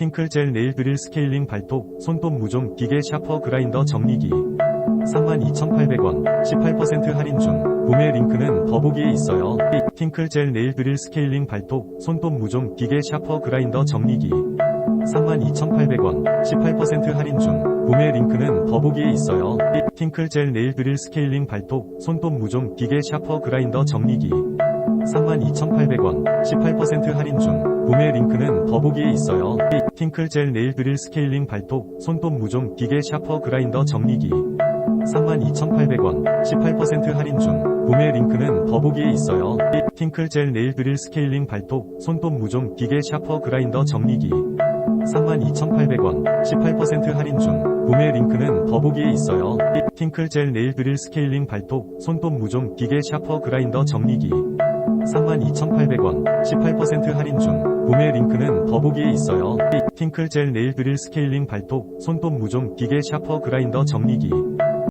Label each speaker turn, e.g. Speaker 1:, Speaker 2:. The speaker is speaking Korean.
Speaker 1: 팅클젤 네일 드릴 스케일링 발톱 손톱 무좀 기계 샤퍼 그라인더 정리기. 32,800원 18% 할인 중. 구매 링크는 더보기에 있어요. 팅클젤 네일 드릴 스케일링 발톱 손톱 무좀 기계 샤퍼 그라인더 정리기. 32,800원 18% 할인 중. 구매 링크는 더보기에 있어요. 팅클젤 네일 드릴 스케일링 발톱 손톱 무좀 기계 샤퍼 그라인더 정리기 32,800원 18% 할인 중 구매 링크는 더보기에 있어요. 팅클젤 네일 드릴 스케일링 발톱 손톱 무좀 기계 샤퍼 그라인더 정리기 32,800원 18% 할인 중 구매 링크는 더보기에 있어요. 팅클젤 네일 드릴 스케일링 발톱 손톱 무좀 기계 샤퍼 그라인더 정리기 32,800원 18% 할인 중 구매 링크는 더보기에 있어요. 팅클젤 네일 드릴 스케일링 발톱 손톱 무좀 기계 샤퍼 그라인더 정리기 32,800원 18% 할인 중 구매 링크는 더보기에 있어요. 팅클젤 네일 드릴 스케일링 발톱 손톱 무좀 기계 샤퍼 그라인더 정리기